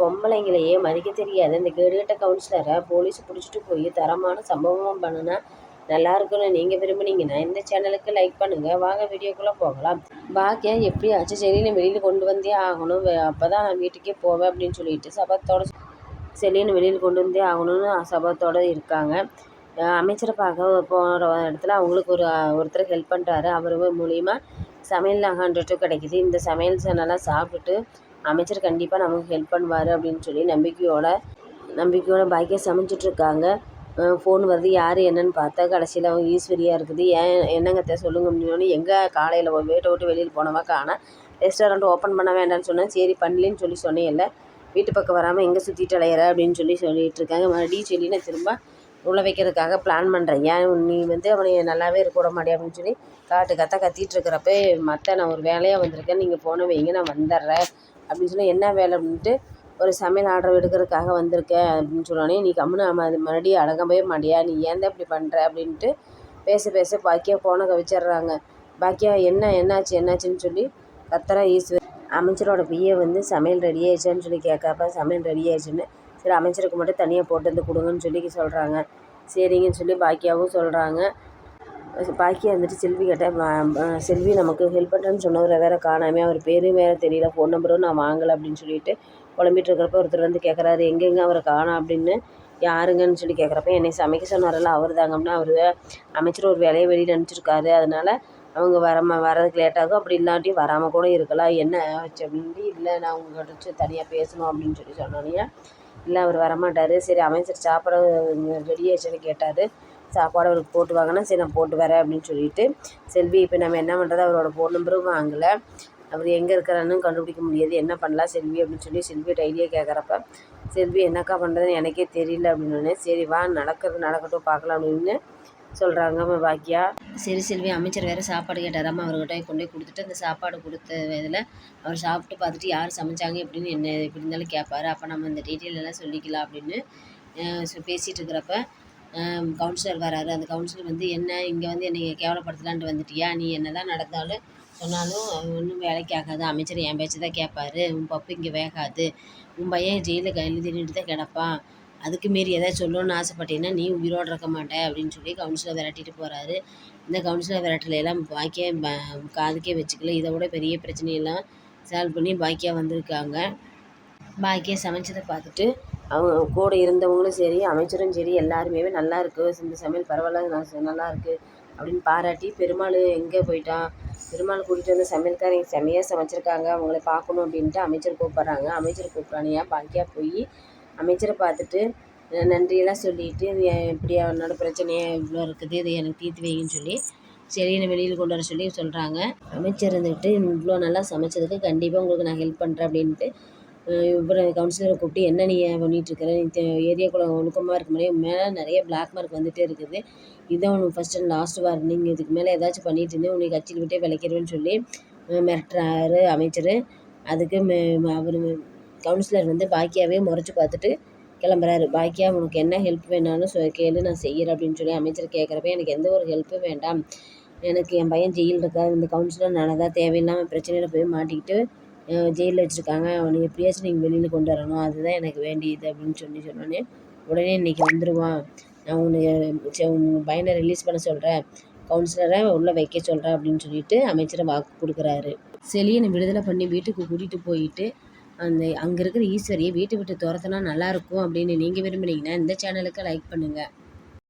பொம்பளைங்களையே மதிக்க தெரியாது. இந்த கேடுகட்ட கவுன்சிலரை போலீஸ் பிடிச்சிட்டு போய் தரமான சம்பவம் பண்ணுனா நல்லா இருக்கும்னு நீங்கள் விரும்புனீங்கன்னா இந்த சேனலுக்கு லைக் பண்ணுங்கள் வாங்க வீடியோக்குள்ளே போகலாம். பாக்கியா எப்படியாச்சும் செலினை வெளியில் கொண்டு வந்தே ஆகணும். அப்போ தான் நான் வீட்டுக்கே போவேன் அப்படின்னு சொல்லிட்டு சபத்தோட செலினை வெளியில் கொண்டு வந்தே ஆகணும்னு சபத்தோடு இருக்காங்க. அமைச்சரை பார்க்க போகிற இடத்துல அவங்களுக்கு ஒரு ஒருத்தர் ஹெல்ப் பண்ணுறாரு அவர் மூலிமா சமையல் ஹண்ட்ரட்டும் கிடைக்கிது. இந்த சமையல் சேனலாம் சாப்பிட்டுட்டு அமைச்சர் கண்டிப்பாக நமக்கு ஹெல்ப் பண்ணுவார் அப்படின்னு சொல்லி நம்பிக்கையோட நம்பிக்கையோட பாக்கியம் சமைச்சிட்ருக்காங்க ஃபோன் வருது யார் என்னன்னு பார்த்தா கடைசியில் அவங்க ஈஸ்வரியாக இருக்குது. ஏன் என்னங்கத்த சொல்லுங்க அப்படின்னோடனே எங்கே காலையில் வீட்டை விட்டு வெளியில் போனவா காணோம் ரெஸ்டாரண்ட் ஓப்பன் பண்ண வேண்டாம்னு சொன்னேன். சரி பண்ணலன்னு சொல்லி சொன்னேன்ல. வீட்டு பக்கம் வராமல் எங்கே சுற்றிட்டு அலையிற அப்படின்னு சொல்லி சொல்லிகிட்டு இருக்காங்க. மறுபடியும் சொல்லி நான் திரும்ப உள்ள வைக்கிறதுக்காக பிளான் பண்ணுறேன் ஏன் நீ வந்து அவனை நல்லாவே இருக்க விட மாட்டே அப்படின்னு சொல்லி காட்டு கத்த கத்திட்டு இருக்கிறப்ப மற்ற நான் ஒரு வேலையாக வந்திருக்கேன். நீங்கள் போன வைங்க நான் வந்துடுறேன். அப்படின்னு சொல்லி என்ன வேலை? அப்படின்ட்டு ஒரு சமையல் ஆர்டர் எடுக்கிறதுக்காக வந்திருக்கேன். அப்படின்னு சொன்னோடனே நீ கம்முன்னு அது மறுபடியும் அடங்கவே மாட்டியா? நீ ஏன் தான் இப்படி பண்ணுற அப்படின்ட்டு பேச பேச பாக்கியா போன கவிச்சிடுறாங்க. பாக்கியா என்ன என்னாச்சு என்னாச்சுன்னு சொல்லி கத்தரா ஈஸ்வர் அமைச்சரோட பிஏ வந்து சமையல் ரெடி ஆயிடுச்சான்னு சொல்லி கேட்கப்ப சமையல் ரெடி ஆயிடுச்சுன்னு சரி அமைச்சருக்கு மட்டும் தனியாக போட்டு வந்து கொடுங்கன்னு சொல்லி சொல்கிறாங்க சரிங்கன்னு சொல்லி பாக்கியாவும் சொல்கிறாங்க பாக்கியா வந்துட்டு செல்வி கேட்டேன் செல்வி நமக்கு ஹெல்ப் பண்ணுறேன்னு சொன்னவரை வேறு காணாமே அவர் பேரும் வேறு தெரியல ஃபோன் நம்பரும் நான் வாங்கலை அப்படின்னு சொல்லிட்டு புலம்பிட்டு இருக்கிறப்ப ஒருத்தர் வந்து கேட்குறாரு எங்கெங்கே அவரை காணோம்? அப்படின்னு. யாருங்கன்னு சொல்லி கேட்குறப்ப என்னை சமைக்க சொன்னார்ல அவர் தாங்க அப்படின்னா அவர் அமைச்சர் ஒரு வேலையை வெளியில் அனுப்பிச்சிருக்காரு. அதனால் அவங்க வரமா வரதுக்கு லேட்டாகும் அப்படி இல்லாட்டி வராமல் கூட இருக்கலாம். என்ன ஆச்சு அப்படின்ட்டு இல்லை நான் உங்கள்கிட்ட தனியாக பேசணும் அப்படின்னு சொல்லி சொன்னோன்னே இல்லை அவர் வரமாட்டார். சரி அமைச்சர் சாப்பிட ரெடி ஆயிடுச்சுன்னு கேட்டார். சாப்பாடு அவருக்கு போட்டு வாங்கினா சரி நான் போட்டு வரேன் அப்படின்னு சொல்லிட்டு செல்வி இப்போ நம்ம என்ன பண்ணுறது அவரோட ஃபோன் நம்பரும் வாங்கலை. அவர் எங்கே இருக்கிறான்னு கண்டுபிடிக்க முடியாது. என்ன பண்ணலாம் செல்வி அப்படின்னு சொல்லி செல்வியோட ஐடியா கேட்குறப்ப செல்வி என்னக்கா பண்ணுறதுன்னு எனக்கே தெரியல அப்படின்னு சரி வா நடக்கிறது நடக்கட்டும் பார்க்கலாம் அப்படின்னு சொல்கிறாங்க பாக்கியா? சரி செல்வி அமைச்சர் வேறு சாப்பாடு கேட்டாராம்மா அவர்கிட்ட கொண்டு போய் கொடுத்துட்டு அந்த சாப்பாடு கொடுத்த இதில் அவர் சாப்பிட்டு பார்த்துட்டு யார் சமைச்சாங்க எப்படின்னு என்ன எப்படி இருந்தாலும் கேட்பாரு அப்போ நம்ம அந்த டீட்டெயில் எல்லாம் சொல்லிக்கலாம் அப்படின்னு பேசிகிட்டு இருக்கிறப்ப கவுன்சிலர் வராரு. அந்த கவுன்சிலர் வந்து என்ன இங்கே வந்து என்னை கேவலப்படுத்தலான்ட்டு வந்துட்டியா? நீ என்ன தான் நடந்தாலும் சொன்னாலும் ஒன்றும் வேலைக்கு ஆகாது. அமைச்சர் என் பேச்சு தான் கேட்பாரு உன் பப்பு இங்கே வேகாது. உன் பையன் ஜெயிலில் கையில் தின்னுட்டு தான் கிடப்பான். அதுக்கு மீறி எதாவது சொல்லணும்னு ஆசைப்பட்டீங்கன்னா நீ உயிரோடு இருக்க மாட்ட அப்படின்னு சொல்லி கவுன்சிலர் விரட்டிட்டு போகிறாரு இந்த கவுன்சிலர் விரட்டலையெல்லாம் பாக்கியா காதுக்கே வச்சுக்கல. இதை விட பெரிய பிரச்சனையெல்லாம் சால்வ் பண்ணி பாக்கியா வந்திருக்காங்க. பாக்கியா சமைச்சதை பார்த்துட்டு அவங்க கூட இருந்தவங்களும் சரி அமைச்சரும் சரி எல்லாருமே நல்லா இருக்குது இந்த சமையல் பரவாயில்ல. நல்லா இருக்குது அப்படின்னு பாராட்டி பெருமாள் எங்கே போயிட்டான்? பெருமாள் கூட்டிகிட்டு வந்து சமையல்காரங்க செமையாக சமைச்சிருக்காங்க. அவங்கள பார்க்கணும் அப்படின்ட்டு அமைச்சர் கூப்பிட்றாங்க. அமைச்சர் கூப்பிட்றானியா பாக்கியா போய் அமைச்சரை பார்த்துட்டு நன்றியெல்லாம் சொல்லிட்டு இப்படி அவனோட பிரச்சனையே இவ்வளோ இருக்குது இதை எனக்கு தீர்த்து வைங்கன்னு சொல்லி சரின்னு வெளியில் கொண்டு வர சொல்லி சொல்கிறாங்க அமைச்சர் இருந்துக்கிட்டு இவ்வளோ நல்லா சமைச்சதுக்கு கண்டிப்பாக உங்களுக்கு நான் ஹெல்ப் பண்ணுறேன் அப்படின்ட்டு இவரை கவுன்சிலரை கூப்பிட்டு என்ன நீ பண்ணிகிட்ருக்கிற நீ ஏரியாக்குள்ளே ஒழுக்கமாக இருக்க முடியும் மேலே நிறைய பிளாக் மார்க் வந்துகிட்டே இருக்குது. இதுதான் உனக்கு ஃபஸ்ட் அண்ட் லாஸ்ட் வார்னிங் இதுக்கு மேலே ஏதாச்சும் பண்ணிட்டு இருந்தேன் உன்னை கட்சியில் விட்டே விளக்கிடுவேன்னு சொல்லி மிரட்டுறாரு அமைச்சர். அதுக்கு அவர் கவுன்சிலர் வந்து பாக்கியாவே முறைச்சி பார்த்துட்டு கிளம்புறாரு. பாக்கியா உனக்கு என்ன ஹெல்ப் வேணாலும் சொ கேளு நான் செய்கிறேன் அப்படின்னு சொல்லி அமைச்சர் கேட்குறப்ப எனக்கு எந்த ஒரு ஹெல்ப்பும் வேண்டாம். எனக்கு என் பையன் ஜெயில் இருக்கா? இந்த கவுன்சிலர் நல்லதாக தேவையில்லாமல் பிரச்சனையில் போய் மாட்டிக்கிட்டு ஜெயிலில் வச்சுருக்காங்க. அவனை எப்படியாச்சும் நீங்கள் வெளியில் கொண்டு வரணும். அதுதான் எனக்கு வேண்டியது அப்படின்னு சொல்லி சொன்னோடனே உடனே இன்றைக்கி வந்துடுவான் நான் உனக்கு உங்கள் பையனை ரிலீஸ் பண்ண சொல்கிறேன் கவுன்சிலரை உள்ளே வைக்க சொல்கிறேன் அப்படின்னு சொல்லிட்டு அமைச்சரை வாக்கு கொடுக்குறாரு. செலியனை விடுதலை பண்ணி வீட்டுக்கு கூட்டிகிட்டு போயிட்டு அந்த அங்கே இருக்கிற ஈஸ்வரியை வீட்டை விட்டு துரத்துனா நல்லாயிருக்கும் அப்படின்னு நீங்கள் விரும்புனீங்கன்னா இந்த சேனலுக்கு லைக் பண்ணுங்கள்